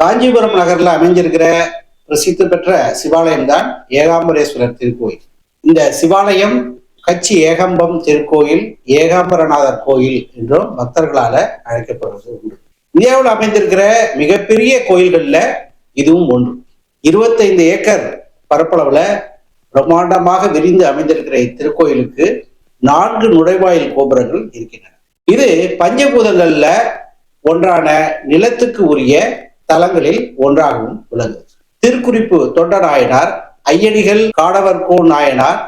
காஞ்சிபுரம் நகர்ல அமைஞ்சிருக்கிற பிரசித்தி பெற்ற சிவாலயம் தான் ஏகாம்பரேஸ்வரர் திருக்கோயில். இந்த சிவாலயம் கச்சி ஏகம்பம் திருக்கோயில் ஏகாம்பரநாதர் கோயில் என்றும் பக்தர்களால அழைக்கப்படுவது உண்டு. இந்தியாவில் அமைந்திருக்கிற மிகப்பெரிய கோயில்கள்ல இதுவும் ஒன்று. இருபத்தைந்து ஏக்கர் பரப்பளவுல பிரம்மாண்டமாக விரிந்து அமைந்திருக்கிற இத்திருக்கோயிலுக்கு நான்கு நுழைவாயில் கோபுரங்கள் இருக்கின்றன. இது பஞ்சபூதங்கள்ல ஒன்றான நிலத்துக்கு உரிய தலங்களில் ஒன்றாகவும் உள்ளது. திருக்குறிப்பு தொண்ட நாயனார் ஐயடிகள் காடவர்கோ நாயனார்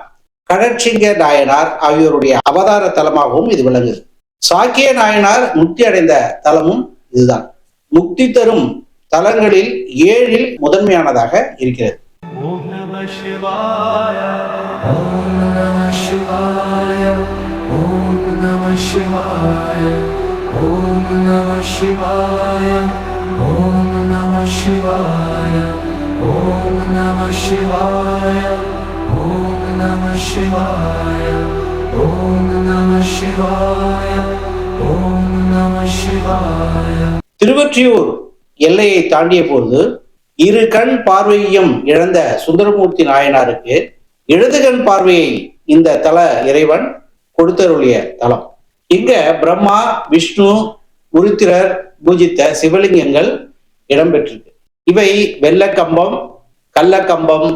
கடற்சிங்க நாயனார் ஆகியோருடைய அவதார தலமாகவும் இது விளங்குது சாக்கிய நாயனார் முக்தி அடைந்த தலமும் இதுதான். முக்தி தரும் தலங்களில் ஏழில் முதன்மையானதாக இருக்கிறது. Om Namah Shivaya Om शिवाय। ॐ नमः शिवाय। ॐ नमः शिवाय। ॐ नमः शिवाय। ॐ नमः शिवाय। திருவற்றியூர் எல்லையை தாண்டிய போது இரு கண் பார்வையையும் இழந்த சுந்தரமூர்த்தி நாயனாருக்கு இடது கண் பார்வையை இந்த தல இறைவன் கொடுத்தருளிய தலம். இங்க பிரம்மா விஷ்ணு உருத்திரர் பூஜித்த சிவலிங்கங்கள் இடம்பெற்றிருக்கு இவை வெள்ளக்கம்பம் கள்ளக்கம்பம்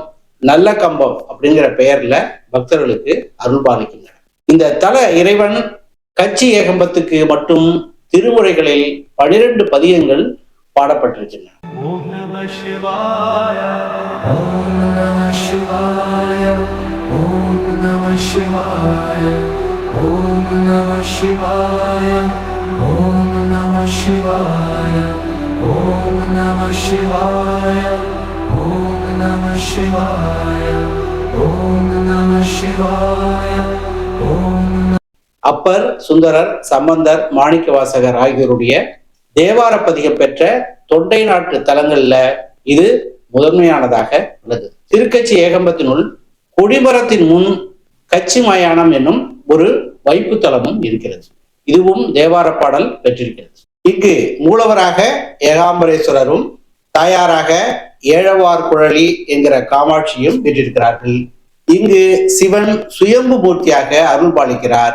நல்ல கம்பம் அப்படிங்கிற பெயர்ல பக்தர்களுக்கு அருள்பாலிக்கின்றன இந்த தல இறைவன் கட்சி ஏகம்பத்துக்கு மட்டும் திருமுறைகளில் பனிரெண்டு பதியங்கள் பாடப்பட்டிருக்கின்றன. ॐ नमः शिवाय ॐ नमः शिवाय ॐ नमः शिवाय ॐ அப்பர் சுந்தரர் சம்பந்தர் மாணிக்கவாசகர் ஆகியோருடைய தேவார பதிகம் பெற்ற தொண்டை நாட்டு தலங்கள்ல இது முதன்மையானதாக உள்ளது. திருக்கச்சி ஏகம்பத்தினுள் கொடிமரத்தின் முன் கச்சி மயானம் என்னும் ஒரு வைப்பு தலமும் இருக்கிறது. இதுவும் தேவார பாடல் பெற்றிருக்கிறது. இங்கு மூலவராக ஏகாம்பரேஸ்வரரும் தாயாராக ஏழவார் குழலி என்கிற காமாட்சியும் பெற்றிருக்கிறார்கள். இங்கு சிவன் சுயம்பு மூர்த்தியாக அருள் பாலிக்கிறார்.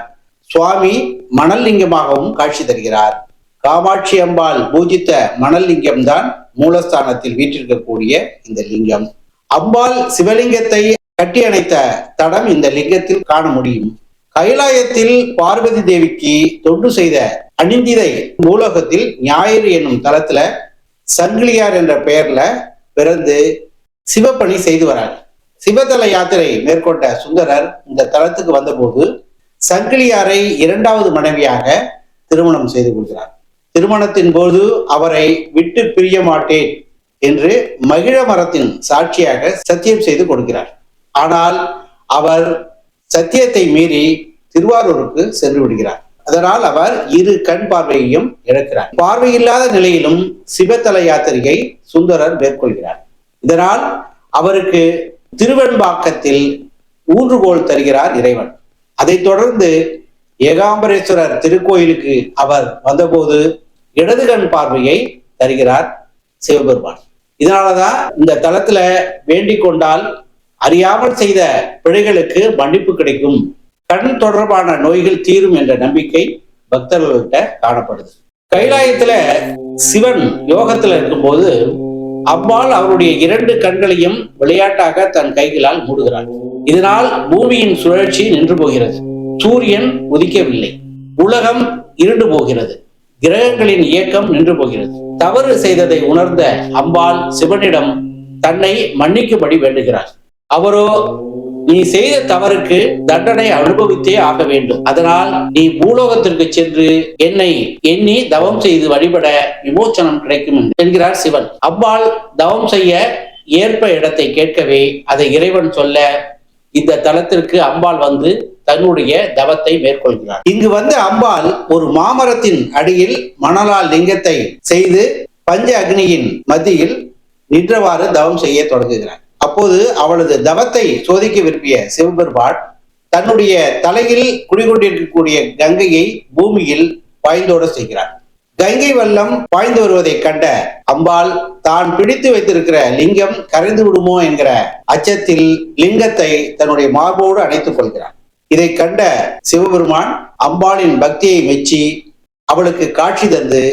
சுவாமி மணல் லிங்கமாகவும் காட்சி தருகிறார். காமாட்சி அம்பாள் பூஜித்த மணல் லிங்கம் தான் மூலஸ்தானத்தில் வீற்றிருக்கக்கூடிய இந்த லிங்கம். அம்பாள் சிவலிங்கத்தை கட்டி அணைத்த தடம் இந்த லிங்கத்தில் காண முடியும். கைலாயத்தில் பார்வதி தேவிக்கு தொண்டு செய்த அணிந்திதை நூலகத்தில் ஞாயிறு என்னும் தளத்துல சங்கிலியார் என்ற பெயர்ல பிறந்து சிவப்பணி செய்து வரார். சிவதல யாத்திரை மேற்கொண்ட சுந்தரர் இந்த தலத்துக்கு வந்தபோது சங்கிலியாரை இரண்டாவது மனைவியாக திருமணம் செய்து கொள்கிறார். திருமணத்தின் போது அவரை விட்டு பிரிய மாட்டேன் என்று மகிழ மரத்தின் சாட்சியாக சத்தியம் செய்து கொடுக்கிறார். ஆனால் அவர் சத்தியத்தை மீறி திருவாரூருக்கு சென்று விடுகிறார். அதனால் அவர் இரு கண் பார்வையையும் இழக்கிறார். பார்வையில்லாத நிலையிலும் சிவத்தல யாத்திரையை சுந்தரர் மேற்கொள்கிறார். இதனால் அவருக்கு திருவெண்பாக்கத்தில் ஊன்றுகோல் தருகிறார் இறைவன். அதைத் தொடர்ந்து ஏகாம்பரேஸ்வரர் திருக்கோயிலுக்கு அவர் வந்தபோது இடது கண் பார்வையை தருகிறார் சிவபெருமான். இதனாலதான் இந்த தளத்துல வேண்டிக் கொண்டால் அறியாமல் செய்த பிழைகளுக்கு மன்னிப்பு கிடைக்கும். கண் தொடர்பான நோய்கள் தீரும் என்ற நம்பிக்கை பக்தர்கள்ட்ட காணப்படுது. கைலாயத்துல சிவன் யோகத்துல இருக்கும்போது அம்பாள் அவருடைய இரண்டு கண்களையும் விளையாட்டாக தன் கைகளால் மூடுகிறார் இதனால் பூமியின் சுழற்சி நின்று போகிறது. சூரியன் உதிக்கவில்லை. உலகம் இருண்டு போகிறது. கிரகங்களின் இயக்கம் நின்று போகிறது. தவறு செய்ததை உணர்ந்த அம்பாள் சிவனிடம் தன்னை மன்னிக்கும்படி வேண்டுகிறார் அவரோ நீ செய்த தவறுக்கு தண்டனை அனுபவித்தே ஆக வேண்டும். அதனால் நீ பூலோகத்திற்கு சென்று என்னை எண்ணி தவம் செய்து வழிபட விமோச்சனம் கிடைக்கும் என்கிறார் சிவன். அம்பாள் தவம் செய்ய ஏற்ப இடத்தை கேட்கவே அதை இறைவன் சொல்ல இந்த தலத்திற்கு அம்பாள் வந்து தன்னுடைய தவத்தை மேற்கொள்கிறார். இங்கு வந்து அம்பாள் ஒரு மாமரத்தின் அடியில் மணலால் லிங்கத்தை செய்து பஞ்ச அக்னியின் மத்தியில் நின்றவாறு தவம் செய்ய தொடங்குகிறார். அப்போது அவளது தவத்தை சோதிக்க விரும்பிய சிவபெருமான் தன்னுடைய தலையில் குடிகொண்டிருக்கக்கூடிய கங்கையை பூமியில் பாய்ந்தோட செய்கிறார். கங்கை வெள்ளம் பாய்ந்து வருவதை கண்ட அம்பாள் தான் பிடித்து வைத்திருக்கிற லிங்கம் கரைந்து விடுமோ என்கிற அச்சத்தில் லிங்கத்தை தன்னுடைய மார்போடு அணைத்துக் கொள்கிறார். இதை கண்ட சிவபெருமான் அம்பாளின் பக்தியை மெச்சி அவளுக்கு காட்சி தந்து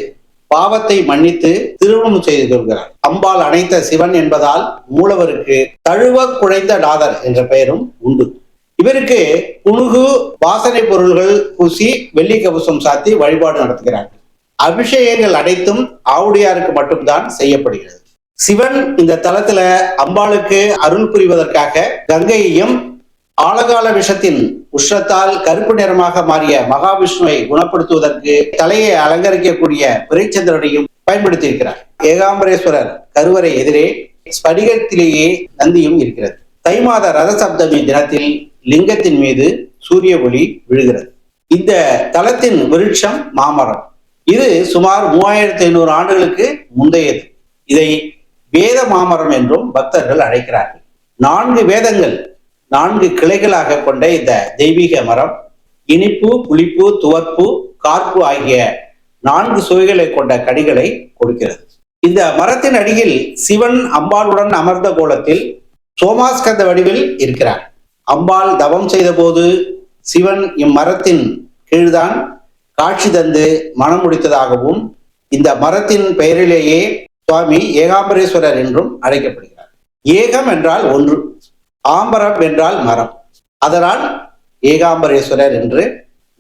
பாவத்தை மன்னித்து திருமணம் செய்து கொள்கிறார். அம்பாள் அணைத்த சிவன் என்பதால் மூலவருக்கு தழுவ குழைந்த நாதர் என்ற பெயரும் உண்டு. இவருக்கு புணுகு வாசனை பொருள்கள் பூசி வெள்ளி கவசம் சாத்தி வழிபாடு நடத்துகிறார்கள். அபிஷேகங்கள் அனைத்தும் ஆவுடையாருக்கு மட்டும்தான் செய்யப்படுகிறது. சிவன் இந்த தலத்துல அம்பாளுக்கு அருள் புரிவதற்காக கங்கையையும் ஆழகால விஷத்தின் உஷ்ணத்தால் கருப்பு நிறமாக மாறிய மகாவிஷ்ணுவை குணப்படுத்துவதற்கு தலையை அலங்கரிக்கக்கூடிய பிறைச்சந்திரனையும் பயன்படுத்தியிருக்கிறார். ஏகாம்பரேஸ்வரர் கருவறை எதிரே ஸ்படிகத்திலேயே நந்தியும் இருக்கிறது. தை மாத ரத சப்தமி தினத்தில் லிங்கத்தின் மீது சூரிய ஒளி விழுகிறது. இந்த தலத்தின் விருட்சம் மாமரம். இது சுமார் மூவாயிரத்தி ஐநூறு ஆண்டுகளுக்கு முந்தையது. இதை வேத மாமரம் என்றும் பக்தர்கள் அழைக்கிறார்கள். நான்கு வேதங்கள் நான்கு கிளைகளாக கொண்ட இந்த தெய்வீக மரம் இனிப்பு புளிப்பு துவர்ப்பு கார்ப்பு ஆகிய நான்கு சுவைகளை கொண்ட கடிகளை கொடுக்கிறது. இந்த மரத்தின் அடியில் சிவன் அம்பாளுடன் அமர்ந்த கோலத்தில் சோமாஸ்கந்த வடிவில் இருக்கிறார். அம்பாள் தவம் செய்த போது சிவன் இம்மரத்தின் கீழ்தான் காட்சி தந்து மனம் முடித்ததாகவும் இந்த மரத்தின் பெயரிலேயே சுவாமி ஏகாம்பரேஸ்வரர் என்றும் அழைக்கப்படுகிறார். ஏகம் என்றால் ஒன்று. ஆம்பரம் என்றால் மரம். அதனால் ஏகாம்பரேஸ்வரர் என்று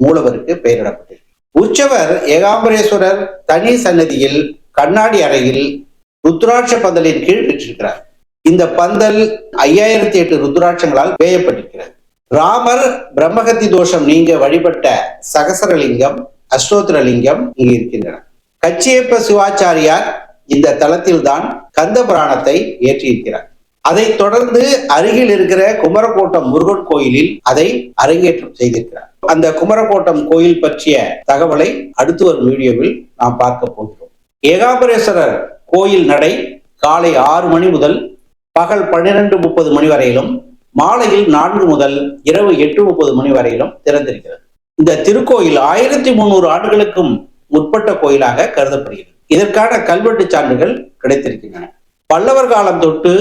மூலவருக்கு பெயரிடப்பட்டது. உற்சவர் ஏகாம்பரேஸ்வரர் தனி சன்னதியில் கண்ணாடி அறையில் ருத்ராட்ச பந்தலின் கீழ் பெற்றிருக்கிறார். இந்த பந்தல் ஐயாயிரத்தி எட்டு ருத்ராட்சங்களால் வேயப்பட்டிருக்கிறது. ராமர் பிரம்மகத்தி தோஷம் நீங்க வழிபட்ட சகசரலிங்கம் அஷ்டோத்திரலிங்கம் இங்கு இருக்கின்றன. கச்சியப்ப சிவாச்சாரியார் இந்த தளத்தில்தான் கந்த புராணத்தை ஏற்றியிருக்கிறார் அதைத் தொடர்ந்து அருகில் இருக்கிற குமரக்கோட்டம் முருகன் கோயிலில் அதை அரங்கேற்றம் செய்திருக்கிறார். அந்த குமரக்கோட்டம் கோயில் பற்றிய தகவலை அடுத்து வரும் வீடியோவில் நாம் பார்க்க போகிறோம். ஏகாபரேஸ்வரர் கோயில் நடை காலை ஆறு மணி முதல் பகல் பன்னிரண்டு முப்பது மணி வரையிலும் மாலையில் நான்கு முதல் இரவு எட்டு முப்பது மணி வரையிலும் திறந்திருக்கிறது. இந்த திருக்கோயில் ஆயிரத்தி முன்னூறு ஆண்டுகளுக்கும் முற்பட்ட கோயிலாக கருதப்படுகிறது. இதற்கான கல்வெட்டு சான்றுகள் கிடைத்திருக்கின்றன. பல்லவர் காலம் தொட்டு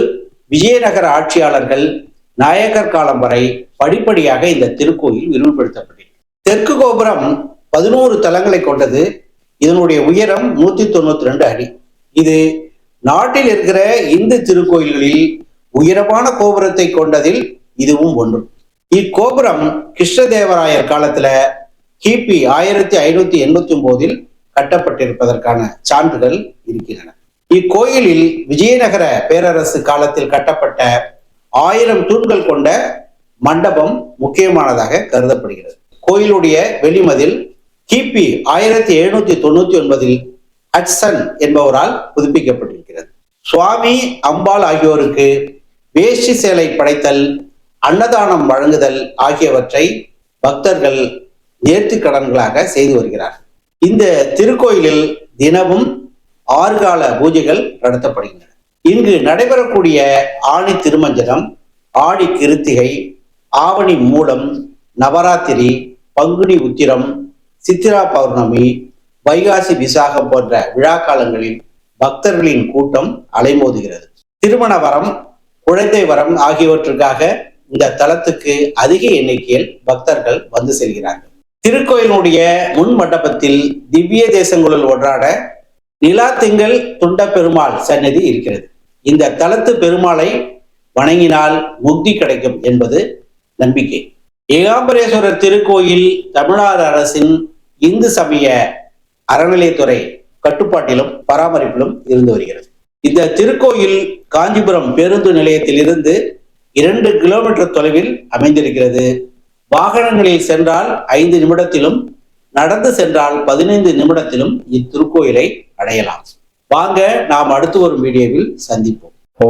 விஜயநகர ஆட்சியாளர்கள் நாயக்கர் காலம் வரை படிப்படியாக இந்த திருக்கோயில் விரிவுபடுத்தப்பட்டது. தெற்கு கோபுரம் பதினோரு தலங்களை கொண்டது. இதனுடைய உயரம் நூத்தி தொண்ணூத்தி ரெண்டு அடி. இது நாட்டில் இருக்கிற இந்து திருக்கோயில்களில் உயரமான கோபுரத்தை கொண்டதில் இதுவும் ஒன்று. இக்கோபுரம் கிருஷ்ணதேவராயர் காலத்துல கிபி ஆயிரத்தி ஐநூத்தி எண்பத்தி ஒன்பதில் கட்டப்பட்டிருப்பதற்கான சான்றுகள் இருக்கின்றன. இக்கோயிலில் விஜயநகர பேரரசு காலத்தில் கட்டப்பட்ட ஆயிரம் தூண்கள் கொண்ட மண்டபம் முக்கியமானதாக கருதப்படுகிறது. கோயிலுடைய வெளிமதில் கிபி ஆயிரத்தி எழுநூத்தி தொண்ணூத்தி ஒன்பதில் ஹட்சன் என்பவரால் புதுப்பிக்கப்பட்டிருக்கிறது. சுவாமி அம்பாள் ஆகியோருக்கு வேஷ்டி சேலை படைத்தல் அன்னதானம் வழங்குதல் ஆகியவற்றை பக்தர்கள் நேர்த்தி கடன்களாக செய்து வருகிறார் இந்த திருக்கோயிலில் தினமும் ஆறு கால பூஜைகள் நடத்தப்படுகின்றன. இங்கு நடைபெறக்கூடிய ஆணி திருமஞ்சனம் ஆடி கிருத்திகை ஆவணி மூலம் நவராத்திரி பங்குனி உத்திரம் சித்திரா பௌர்ணமி வைகாசி விசாகம் போன்ற விழா காலங்களில் பக்தர்களின் கூட்டம் அலைமோதுகிறது. திருமண வரம் குழந்தை வரம் ஆகியவற்றுக்காக இந்த தலத்துக்கு அதிக எண்ணிக்கையில் பக்தர்கள் வந்து செல்கிறார்கள். திருக்கோயிலுடைய முன் மண்டபத்தில் திவ்ய தேசங்களுள் ஒன்றான நிலாத்திங்கள் துண்ட பெருமாள் சன்னதி இருக்கிறது. இந்த தலத்து பெருமாளை வணங்கினால் முக்தி கிடைக்கும் என்பது நம்பிக்கை. ஏகாம்பரேஸ்வரர் திருக்கோயில் தமிழ்நாடு அரசின் இந்து சமய அறநிலையத்துறை கட்டுப்பாட்டிலும் பராமரிப்பிலும் இருந்து வருகிறது. இந்த திருக்கோயில் காஞ்சிபுரம் பேருந்து நிலையத்திலிருந்து இரண்டு கிலோமீட்டர் தொலைவில் அமைந்திருக்கிறது. வாகனங்களில் சென்றால் ஐந்து நிமிடத்திலும் நடந்து சென்றால் பதினைந்து நிமிடத்திலும் இத்திருக்கோயிலை அடையலாம். வாங்க நாம் அடுத்து ஒரு வீடியோவில் சந்திப்போம். ஓ